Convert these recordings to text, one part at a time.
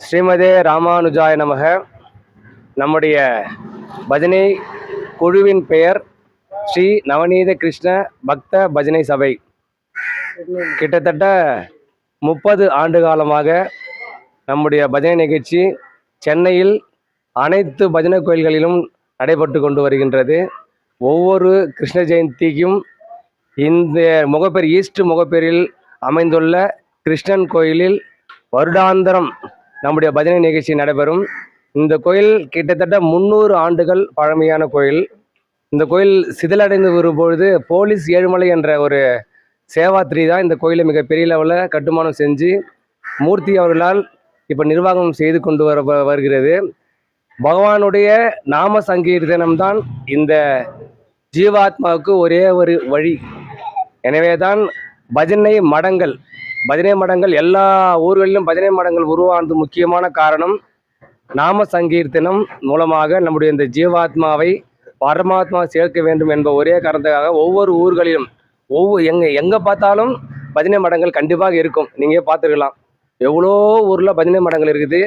ஸ்ரீமதே ராமானுஜாய நமக. நம்முடைய பஜனை குழுவின் பெயர் ஸ்ரீ நவநீத கிருஷ்ண பக்த பஜனை சபை. கிட்டத்தட்ட முப்பது ஆண்டு காலமாக நம்முடைய பஜனை நிகழ்ச்சி சென்னையில் அனைத்து பஜனை கோயில்களிலும் நடைபெற்று கொண்டு வருகின்றது. ஒவ்வொரு கிருஷ்ண ஜெயந்திக்கும் இந்த முகப்பேர் ஈஸ்ட் முகப்பேரில் அமைந்துள்ள கிருஷ்ணன் கோயிலில் வருடாந்திரம் நம்முடைய பஜனை நிகழ்ச்சி நடைபெறும். இந்த கோயில் கிட்டத்தட்ட முந்நூறு ஆண்டுகள் பழமையான கோயில். இந்த கோயில் சிதிலடைந்து வரும்பொழுது போலீஸ் ஏழுமலை என்ற ஒரு சேவாத்ரி தான் இந்த கோயிலை மிகப்பெரிய லெவலில் கட்டுமானம் செஞ்சு மூர்த்தி அவர்களால் இப்போ நிர்வாகம் செய்து கொண்டு வர வருகிறது. பகவானுடைய நாம சங்கீர்த்தனம்தான் இந்த ஜீவாத்மாவுக்கு ஒரே ஒரு வழி. எனவே தான் பஜனை மடங்கள் பஜனை மடங்கள் எல்லா ஊர்களிலும் பஜனை மடங்கள் உருவானது முக்கியமான காரணம் நாம சங்கீர்த்தனம் மூலமாக நம்முடைய இந்த ஜீவாத்மாவை பரமாத்மா சேர்க்க வேண்டும் என்ப ஒரே காரணத்துக்காக ஒவ்வொரு ஊர்களிலும் ஒவ்வொரு எங்கே எங்கே பார்த்தாலும் பஜனை மடங்கள் கண்டிப்பாக இருக்கும். நீங்கள் பார்த்துருக்கலாம். எவ்வளோ ஊரில் பஜனை மடங்கள் இருக்குது.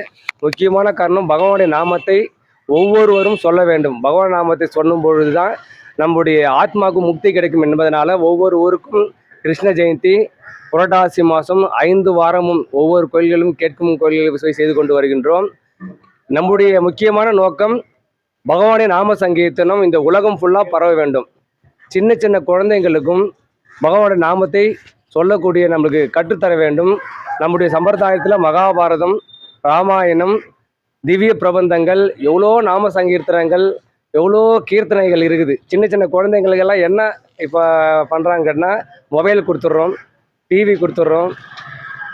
முக்கியமான காரணம் பகவானுடைய நாமத்தை ஒவ்வொருவரும் சொல்ல வேண்டும். பகவான் நாமத்தை சொல்லும் பொழுது தான் நம்முடைய ஆத்மாவுக்கு முக்தி கிடைக்கும் என்பதனால ஒவ்வொரு ஊருக்கும் கிருஷ்ண ஜெயந்தி புரட்டாசி மாதம் ஐந்து வாரமும் ஒவ்வொரு கோயில்களும் கேட்கும் கோயில்களும் போய் செய்து கொண்டு வருகின்றோம். நம்முடைய முக்கியமான நோக்கம் பகவானை நாம சங்கீர்த்தனம் இந்த உலகம் ஃபுல்லாக பரவ வேண்டும். சின்ன சின்ன குழந்தைங்களுக்கும் பகவானுடைய நாமத்தை சொல்லக்கூடிய நம்மளுக்கு கற்றுத்தர வேண்டும். நம்முடைய சம்பிரதாயத்தில் மகாபாரதம் ராமாயணம் திவ்ய பிரபந்தங்கள் எவ்வளோ நாம சங்கீர்த்தனங்கள் எவ்வளோ கீர்த்தனைகள் இருக்குது? சின்ன சின்ன குழந்தைங்களுக்கெல்லாம் என்ன இப்போ பண்ணுறாங்கன்னா மொபைல் கொடுத்துட்றோம் டிவி கொடுத்துட்றோம்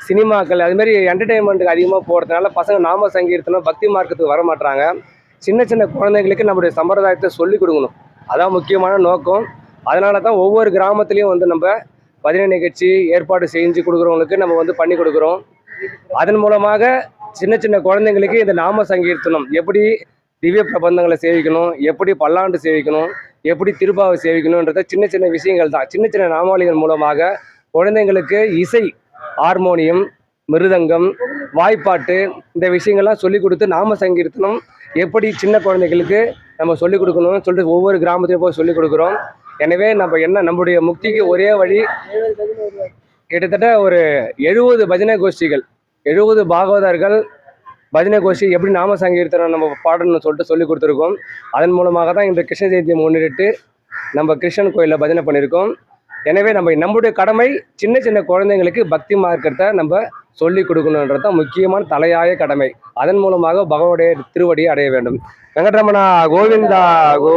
சினிமாக்கள் அதுமாரி என்டர்டெயின்மெண்ட்டுக்கு அதிகமாக போகிறதுனால பசங்க நாம சங்கீர்த்தனம் பக்தி மார்க்கத்துக்கு வர மாட்டாங்க சின்ன சின்ன குழந்தைங்களுக்கு நம்முடைய சம்பிரதாயத்தை சொல்லிக் கொடுக்கணும். அதான் முக்கியமான நோக்கம். அதனால தான் ஒவ்வொரு கிராமத்துலேயும் வந்து நம்ம பதினை நிகழ்ச்சி ஏற்பாடு செஞ்சு கொடுக்குறவங்களுக்கு நம்ம வந்து பண்ணி கொடுக்குறோம். அதன் மூலமாக சின்ன சின்ன குழந்தைங்களுக்கு இந்த நாம சங்கீர்த்தனம் எப்படி திவ்ய பிரபந்தங்களை சேவிக்கணும் எப்படி பல்லாண்டு சேவிக்கணும் எப்படி திருப்பாவை சேவிக்கணுன்றத சின்ன சின்ன விஷயங்கள் தான். சின்ன சின்ன நாமாவளிகள் மூலமாக குழந்தைங்களுக்கு இசை ஹார்மோனியம் மிருதங்கம் வாய்ப்பாட்டு இந்த விஷயங்கள்லாம் சொல்லிக் கொடுத்து நாம சங்கீர்த்தனம் எப்படி சின்ன குழந்தைகளுக்கு நம்ம சொல்லிக் கொடுக்கணும்னு சொல்லிட்டு ஒவ்வொரு கிராமத்தையும் போய் சொல்லிக் கொடுக்குறோம். எனவே நம்ம என்ன நம்முடைய முக்திக்கு ஒரே வழி கிட்டத்தட்ட ஒரு எழுபது பஜனை கோஷ்டிகள் எழுபது பாகவதர்கள் பஜனை கோஷ்டி எப்படி நாம சங்கீர்த்தனம் நம்ம பாடணும்னு சொல்லிட்டு சொல்லி கொடுத்துருக்கோம். அதன் மூலமாக தான் இந்த கிருஷ்ண ஜெயந்தியை முன்னிட்டு நம்ம கிருஷ்ணன் கோயிலில் பஜனை பண்ணியிருக்கோம். எனவே நம்ம நம்முடைய கடமை சின்ன சின்ன குழந்தைங்களுக்கு பக்தி மார்க்கத்தை நம்ம சொல்லி கொடுக்கணுன்றது தான் முக்கியமான தலையாய கடமை. அதன் மூலமாக பகவனுடைய திருவடியை அடைய வேண்டும். வெங்கட்ரமணா கோவிந்தா கோ